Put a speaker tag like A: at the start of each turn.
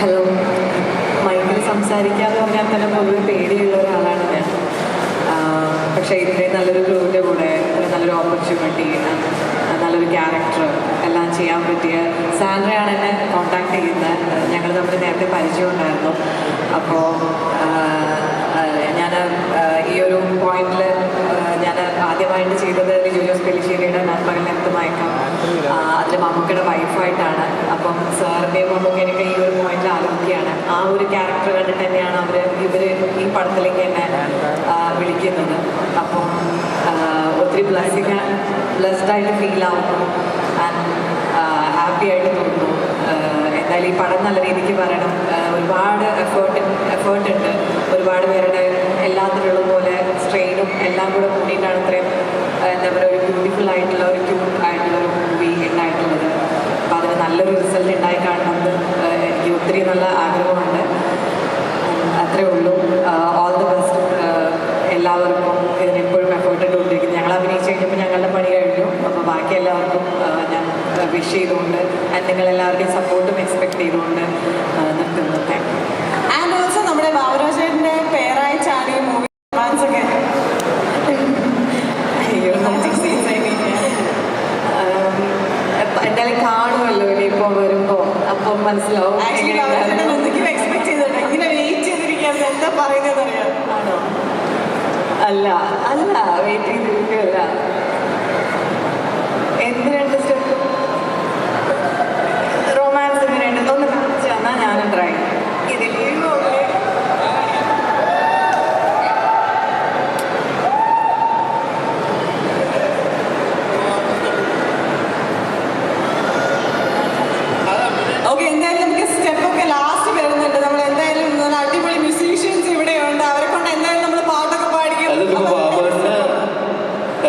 A: Hello. മൈക്കിൽ സംസാരിക്കാന്ന് പറഞ്ഞാൽ തന്നെ പൊതുവെ പേടിയുള്ള ഒരാളാണ് ഞാൻ. പക്ഷെ ഇത്രയും നല്ലൊരു ഗ്രൂപ്പിന്റെ കൂടെ നല്ലൊരു ഓപ്പർച്യൂണിറ്റി നല്ലൊരു ക്യാരക്ടർ എല്ലാം ചെയ്യാൻ പറ്റിയ സാൻഡ്രയാണ് എന്നെ കോണ്ടാക്ട് ചെയ്യുന്നത്. ഞങ്ങൾ തമ്മിൽ നേരത്തെ പരിചയം ഉണ്ടായിരുന്നു അപ്പോൾ ഞാൻ ഈ ഒരു പോയിന്റിൽ ഞാൻ ആദ്യമായിട്ട് ചെയ്തത് ജൂലിയോസ് പെലിശ്ശേരിയുടെ പെലിശ്ശേരിയുടെ നന്മകളിലെത്ത് മയക്കം അതിൽ മമ്മൂക്കയുടെ വൈഫായിട്ടാണ് അപ്പം സാറിന്റെയും മമ്മൂക്കയൊക്കെ ഈ ഒരു പോയിന്റിൽ ആലോചിക്കുകയാണ് ആ ഒരു ക്യാരക്ടർ കണ്ടിട്ട് തന്നെയാണ് അവർ ഇവർ ഈ പടത്തിലേക്ക് എന്നെ വിളിക്കുന്നത്. അപ്പം ഒത്തിരി ബ്ലസ്സിങ് ബ്ലസ്ഡ് ആയിട്ട് ഫീൽ ആവുന്നു. ആൻഡ് ഹാപ്പി ആയിട്ട് തോന്നുന്നു. എന്തായാലും ഈ പടം നല്ല രീതിക്ക് പറയണം ഒരുപാട് എഫേർട്ട് എഫേർട്ട് ഉണ്ട്. ഒരുപാട് പേരുടെ എല്ലാത്തിലുള്ള പോലെ സ്ട്രെയിനും എല്ലാം കൂടെ കൂടിയിട്ടാണ് ഇത്രയും എന്താ പറയുക ഒരു ബ്യൂട്ടിഫുൾ ആയിട്ടുള്ള ഒരു ക്യൂട്ട് ആയിട്ടുള്ള ഒരു മൂവി ഉണ്ടായിട്ടുള്ളത്. അപ്പോൾ അതിന് നല്ലൊരു റിസൾട്ട് ഉണ്ടായി കാണണം എനിക്ക് ഒത്തിരി നല്ല ആഗ്രഹമുണ്ട് വിഷ് ചെയ്തുകൊണ്ട് ആൻഡ് നിങ്ങളെല്ലാവരുടെയും സപ്പോർട്ടും എക്സ്പെക്ട് ചെയ്തുകൊണ്ട് നിർത്തുന്നു. താങ്ക് യു
B: ആൻഡ് ഓൾസോ നമ്മുടെ ബാബുരാജേട്ടന്റെ പേരായിട്ടാണ് ഈ മൂവി അഡ്വാൻസ് ഒക്കെ.
A: അയ്യോ എന്തായാലും കാണുമല്ലോ ഇനിയിപ്പോൾ വരുമ്പോൾ അപ്പം മനസ്സിലാവും.
B: എക്സ്പെക്ട് ചെയ്തിട്ടുണ്ട്. ഇങ്ങനെ വെയിറ്റ് ചെയ്തിരിക്കുകയാണ്. എന്താ പറയുന്നത് അറിയാം
A: ആണോ? അല്ല അല്ല വെയിറ്റ് ചെയ്തിരിക്കുകയല്ല.